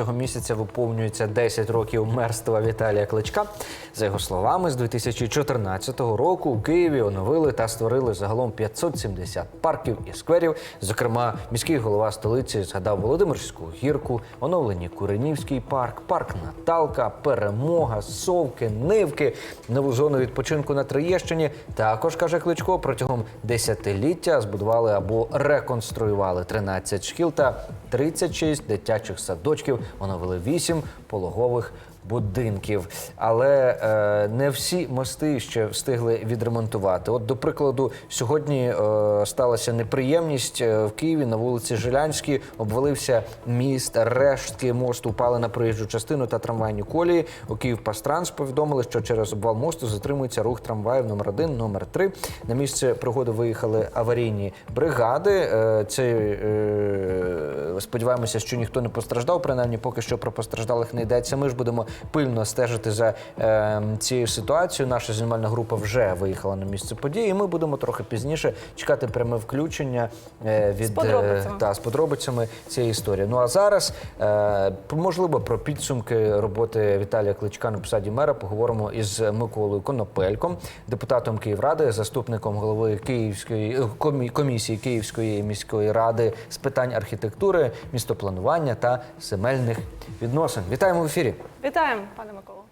цього місяця виповнюється 10 років мерства Віталія Кличка. За його словами, з 2014 року у Києві оновили та створили загалом 570 парків і скверів. Зокрема, міський голова столиці згадав Володимирську гірку, оновлені Куренівський парк, парк Наталка, Перемога, Совки, Нивки, нову зону відпочинку на Троєщині. Також каже Кличко, протягом десятиліття збудували або реконструювали 13 шкіл та 36 дитячих садочків. Оновили 8 пологових будинків. Але е, не всі мости ще встигли відремонтувати. От, до прикладу, сьогодні е, сталася неприємність Е, в Києві на вулиці Жилянській. Обвалився міст, рештки мосту упали на проїжджу частину та трамвайні колії. У Київпастранс повідомили, що через обвал мосту затримується рух трамваїв номер 1 номер 3 На місце пригоди виїхали аварійні бригади. Е, Це е, сподіваємося, що ніхто не постраждав. Принаймні, поки що про постраждалих не йдеться. Ми ж будемо пильно стежити за е, цією ситуацією. Наша знімальна група вже виїхала на місце події. і Ми будемо трохи пізніше чекати пряме включення е, від З подробицями. е, та з подробицями цієї історії. Ну а зараз е, можливо про підсумки роботи Віталія Кличка на посаді мера поговоримо із Миколою Конопельком, депутатом Київради, заступником голови Київської е, комісії Київської міської ради з питань архітектури, містопланування та земельних відносин. Вітаємо в ефірі. Вітаємо, пане Миколо.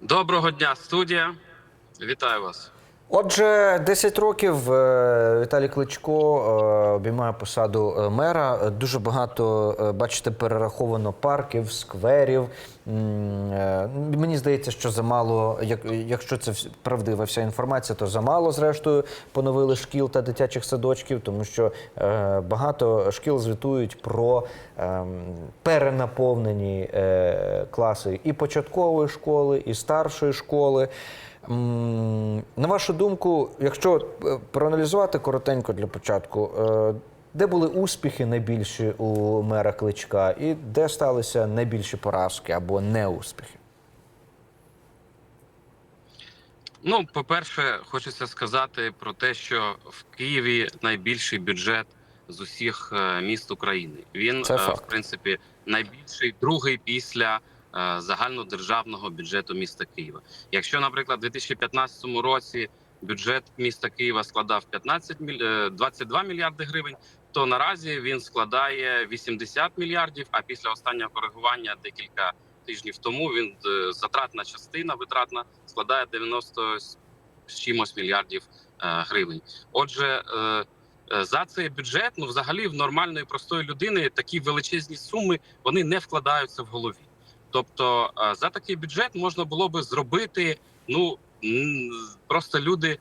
Доброго дня, студія. Вітаю вас. Отже, 10 років е, Віталій Кличко е, обіймає посаду е, мера. Дуже багато, бачите, перераховано парків, скверів. Мені здається, що замало, як, якщо це правдива вся інформація, то замало, зрештою, поновили шкіл та дитячих садочків, тому що багато шкіл звітують про е, перенаповнені класи і початкової школи, і старшої школи. На вашу думку, якщо е, проаналізувати коротенько для початку, е, де були успіхи найбільші у мера Кличка, і де сталися найбільші поразки або неуспіхи? Ну, по-перше, хочеться сказати про те, що в Києві найбільший бюджет з усіх е, міст України. Він в принципі найбільший, другий після загальнодержавного бюджету міста Києва. Якщо, наприклад, у 2015 році бюджет міста Києва складав 15 міль... е, 22 мільярди гривень, то наразі він складає 80 мільярдів. А після останнього коригування декілька тижнів тому він е, затратна частина витратна складає 90 з чимось мільярдів е, гривень. Отже, е, е, за цей бюджет, ну взагалі в нормальної простої людини такі величезні суми вони не вкладаються в голові. Тобто, е, за такий бюджет можна було би зробити. Ну просто люди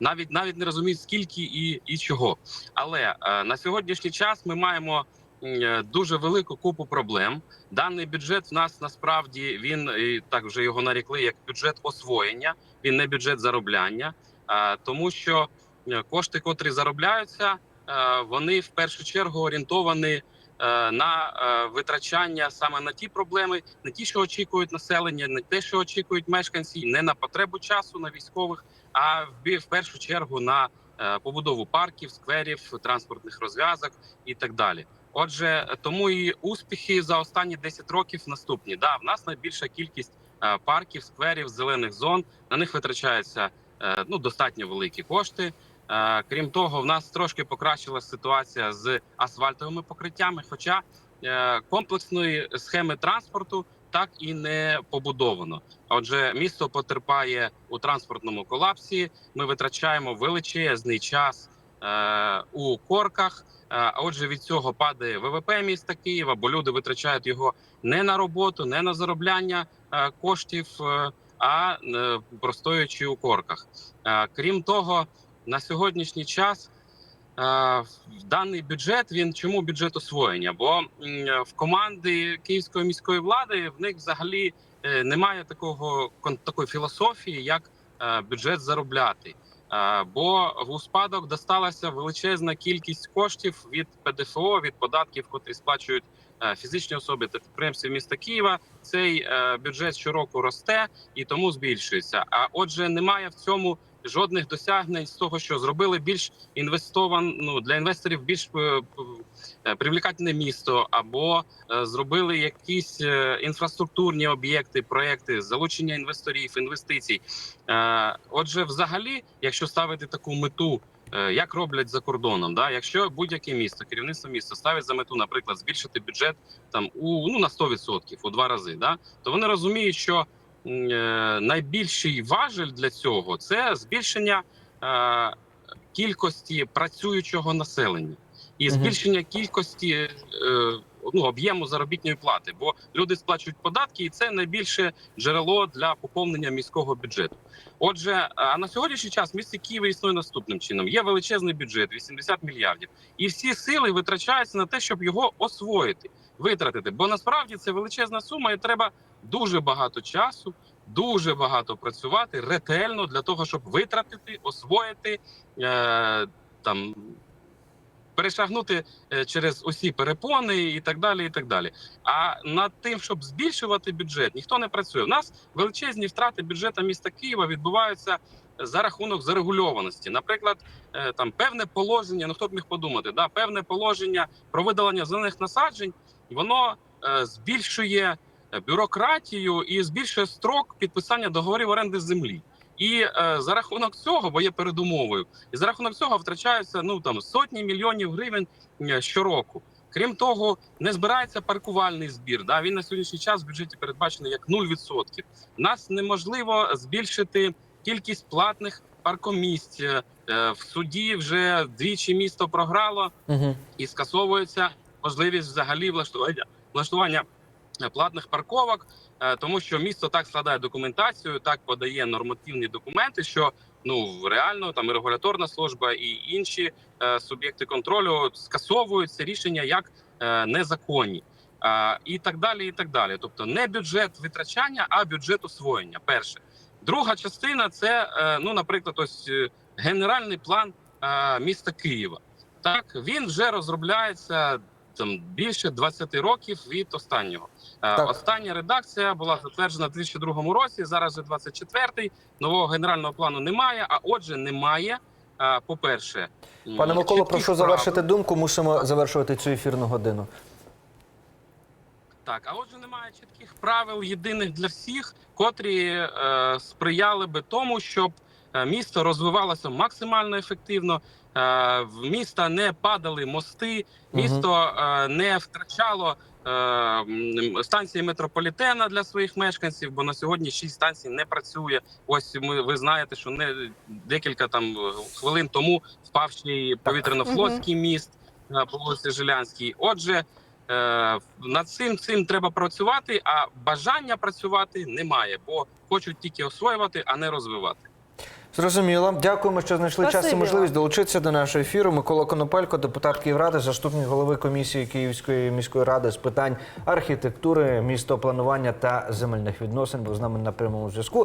навіть навіть не розуміють скільки і, і чого. Але е, на сьогоднішній час ми маємо е, дуже велику купу проблем. Даний бюджет в нас насправді він так вже його нарікли як бюджет освоєння. Він не бюджет заробляння, тому що кошти, котрі заробляються, вони в першу чергу орієнтовані на е, витрачання саме на ті проблеми, не ті, що очікують населення, не те, що очікують мешканці, не на потребу часу на військових, а в першу чергу на е, побудову парків, скверів, транспортних розв'язок і так далі. Отже, тому і успіхи за останні 10 років наступні. Да, в нас найбільша кількість е, парків, скверів, зелених зон. На них витрачаються е, ну достатньо великі кошти. Е, Крім того, в нас трошки покращилася ситуація з асфальтовими покриттями. Хоча е, комплексної схеми транспорту так і не побудовано. Отже, місто потерпає у транспортному колапсі. Ми витрачаємо величезний час е, у корках. Отже, від цього падає ВВП міста Києва, бо люди витрачають його не на роботу, не на заробляння коштів, а простоючи у корках. Крім того, на сьогоднішній час е, даний бюджет він чому бюджет освоєння? Бо в команди київської міської влади в них взагалі е, немає такого такої філософії, як е, бюджет заробляти. Бо в спадок досталася величезна кількість коштів від ПДФО, від податків, котрі сплачують фізичні особи та підприємці міста Києва. Цей бюджет щороку росте і тому збільшується. А отже, немає в цьому жодних досягнень з того, що зробили більш інвестован, ну для інвесторів більш е, е, привлекательне місто, або е, зробили якісь інфраструктурні об'єкти, проекти, залучення інвесторів, інвестицій. Отже, взагалі, якщо ставити таку мету. Як роблять за кордоном, да якщо будь-яке місто, керівництво міста ставить за мету, наприклад, збільшити бюджет там у ну на 100%, у два рази, да то вони розуміють, що найбільший важель для цього це збільшення е, кількості працюючого населення. І збільшення кількості е, ну, об'єму заробітної плати, бо люди сплачують податки, і це найбільше джерело для поповнення міського бюджету. Отже, а на сьогоднішній час в місті Києва існує наступним чином: є величезний бюджет 80 мільярдів, і всі сили витрачаються на те, щоб його освоїти, витратити. Бо насправді це величезна сума, і треба дуже багато часу. Дуже багато працювати ретельно для того, щоб витратити, освоїти е, там перешагнути е, через усі перепони і так далі. І так далі. А над тим, щоб збільшувати бюджет, ніхто не працює. У нас величезні втрати бюджету міста Києва відбуваються за рахунок зарегульованості. Наприклад, е, там певне положення, ну хто б міг подумати, да, певне положення про видалення зелених насаджень, воно е, збільшує е, бюрократію і збільшує строк підписання договорів оренди землі. І е, за рахунок цього, бо є передумовою, і за рахунок цього втрачаються ну там сотні мільйонів гривень е, щороку. Крім того, не збирається паркувальний збір. Да, він на сьогоднішній час в бюджеті передбачений як 0%. Нас неможливо збільшити кількість платних паркомісць. Е, В суді вже двічі місто програло Угу. і скасовується можливість взагалі влаштування влаштування е, платних парковок, е, тому що місто так складає документацію, так подає нормативні документи, що ну реально там і регуляторна служба і інші е, суб'єкти контролю скасовують це рішення як е, незаконні. І так далі, і так далі. Тобто не бюджет витрачання, а бюджет освоєння. Перше, друга частина це ну, наприклад, ось генеральний план міста Києва. Так він вже розробляється там більше 20 років від останнього. Е, Так. Остання редакція була затверджена в 2002 році. Зараз вже 24-й. Нового генерального плану немає. А отже, немає. е, По-перше, Пане Миколо, прошу завершити думку. Мусимо завершувати цю ефірну годину. Так, а отже, немає чітких правил єдиних для всіх, котрі е, сприяли би тому, щоб місто розвивалося максимально ефективно. Е, в міста не падали мости, місто е, не втрачало е, станції метрополітена для своїх мешканців, бо на сьогодні шість станцій не працює. Ось ми ви знаєте, що не декілька там хвилин тому впав ще й повітряно-флотський міст е, по вулиці Жилянській. Отже. Е, над цим цим треба працювати, а бажання працювати немає, бо хочуть тільки освоювати, а не розвивати. Зрозуміло. Дякуємо, що знайшли час і можливість долучитися до нашого ефіру. Микола Конопелько, депутат Київради, заступник голови комісії Київської міської ради з питань архітектури, містопланування та земельних відносин, був з нами на прямому зв'язку.